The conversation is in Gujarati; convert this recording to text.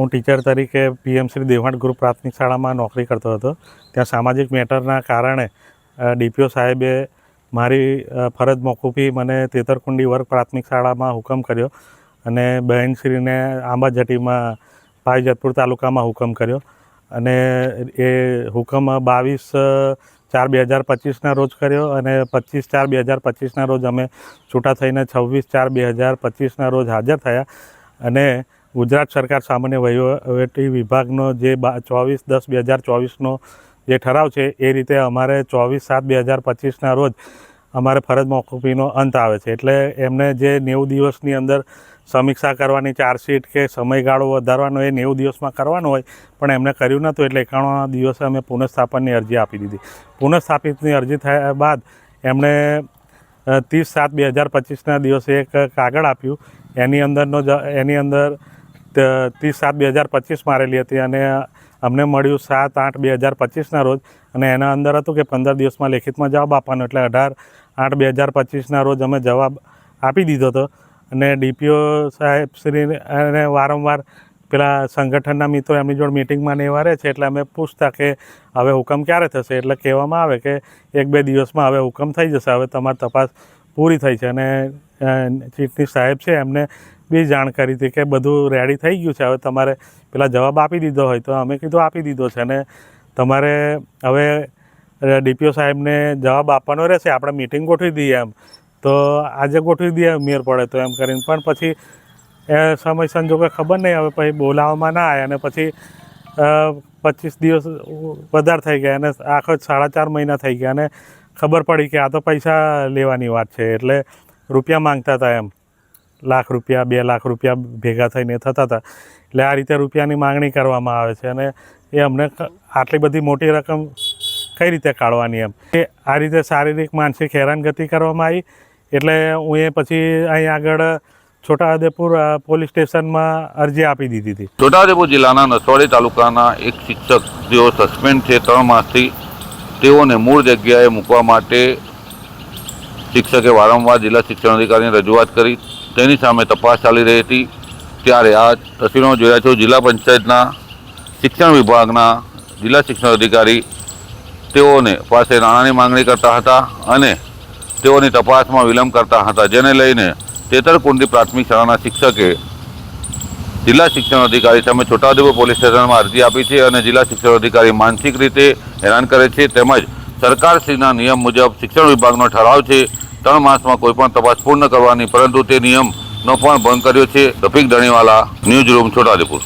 હું ટીચર તરીકે પીએમસી દેવાણ ગ્રુપ પ્રાથમિક શાળામાં નોકરી કરતો હતો. ત્યાં સામાજિક મેટરના કારણે ડીપીઓ સાહેબે મારી ફરજ મોકૂફી મને તેતરકુંડી વર્ગ પ્રાથમિક શાળામાં હુકમ કર્યો અને બહેનશ્રીને આંબાજટીમાં પાવીજતપુર તાલુકામાં હુકમ કર્યો. અને એ હુકમ બાવીસ ચાર બે હજાર પચીસના રોજ કર્યો અને પચીસ ચાર બે હજાર પચીસના રોજ અમે છૂટા થઈને છવ્વીસ ચાર બે હજાર પચીસના રોજ હાજર થયા. અને ગુજરાત સરકાર સામાન્ય વહીવટી વિભાગનો જે બા ચોવીસ દસ બે હજાર ચોવીસનો જે ઠરાવ છે, એ રીતે અમારે ચોવીસ સાત બે હજાર પચીસના રોજ અમારે ફરજ મોકૂફીનો અંત આવે છે. એટલે એમને જે નેવું દિવસની અંદર સમીક્ષા કરવાની, ચાર્જશીટ કે સમયગાળો વધારવાનો, એ નેવું દિવસમાં કરવાનો હોય, પણ એમને કર્યું નહોતું એટલે એકાણું દિવસે અમે પુનઃસ્થાપનની અરજી આપી દીધી. પુનઃસ્થાપિતની અરજી થયા બાદ એમણે ત્રીસ સાત બે હજાર પચીસના દિવસે એક કાગળ આપ્યું. એની અંદરનો જ, એની અંદર ત્રીસ સાત બે હજાર પચીસ મારેલી હતી અને અમને મળ્યું સાત આઠ બે હજાર પચીસના રોજ. અને એના અંદર હતું કે પંદર દિવસમાં લેખિતમાં જવાબ આપવાનો, એટલે અઢાર આઠ બે હજાર પચીસના રોજ અમે જવાબ આપી દીધો હતો. અને ડીપીઓ સાહેબ શ્રી અને વારંવાર પેલા સંગઠનના મિત્રો એમની જોડે મિટિંગમાં ને એવા રહે છે, એટલે અમે પૂછતા કે હવે હુકમ ક્યારે થશે? એટલે કહેવામાં આવે કે એક બે દિવસમાં હવે હુકમ થઈ જશે, હવે તમારી તપાસ પૂરી થઈ છે. અને ચીફની સાહેબ છે, એમને બી જાણકારી હતી કે બધું રેડી થઈ ગયું છે. હવે તમારે પેલા જવાબ આપી દીધો હોય તો અમે કીધું આપી દીધો છે અને તમારે હવે ડીપીઓ સાહેબને જવાબ આપવાનો રહેશે. આપણે મિટિંગ ગોઠવી દઈએ એમ. તો આજે ગોઠવી દઈએ મેર પડે તો એમ કરીને. પણ પછી એ સમય સંજોગે ખબર નહીં. હવે પછી બોલાવવામાં ના આવ્યા અને પછી પચીસ દિવસ વધારે થઈ ગયા અને આખો સાડા ચાર મહિના થઈ ગયા અને ખબર પડી કે આ તો પૈસા લેવાની વાત છે. એટલે રૂપિયા માંગતા હતા એમ. લાખ રૂપિયા, બે લાખ રૂપિયા ભેગા થઈને થતા હતા. એટલે આ રીતે રૂપિયાની માંગણી કરવામાં આવે છે અને એ અમને આટલી બધી મોટી રકમ કઈ રીતે કાઢવાની એમ? એ આ રીતે શારીરિક, માનસિક હેરાનગતિ કરવામાં આવી. એટલે હું એ પછી અહીં આગળ છોટાઉદેપુર પોલીસ સ્ટેશનમાં અરજી આપી દીધી હતી. છોટાઉદેપુર જિલ્લાના નસવાડી તાલુકાના એક શિક્ષક જેઓ સસ્પેન્ડ છે ત્રણ માસથી, તેઓને મૂળ જગ્યાએ મૂકવા માટે શિક્ષકે વારંવાર જિલ્લા શિક્ષણ અધિકારીને રજૂઆત કરી. તેની સામે તપાસ ચાલી રહી હતી. ત્યારે આ તસવીરોમાં જોયા છો, જિલ્લા પંચાયતના શિક્ષણ વિભાગના જિલ્લા શિક્ષણ અધિકારી તેઓને પાસે નાણાંની માંગણી કરતા હતા અને તેઓની તપાસમાં વિલંબ કરતા હતા, જેને લઈને તેતરકુંડી પ્રાથમિક શાળાના શિક્ષકે જિલ્લા શિક્ષણ અધિકારી સામે છોટાઉદેપુર પોલીસ સ્ટેશનમાં અરજી આપી છે અને જિલ્લા શિક્ષણ અધિકારી માનસિક રીતે હેરાન કરે છે. તેમજ સરકારશ્રીના નિયમ મુજબ શિક્ષણ વિભાગનો ઠરાવ છે, ત્રણ માસમાં કોઈપણ તપાસ પૂર્ણ કરવાની, પરંતુ તે નિયમનો પણ ભંગ કર્યો છે. Rafiq Dhaniwala, news room, Chhota Udepur.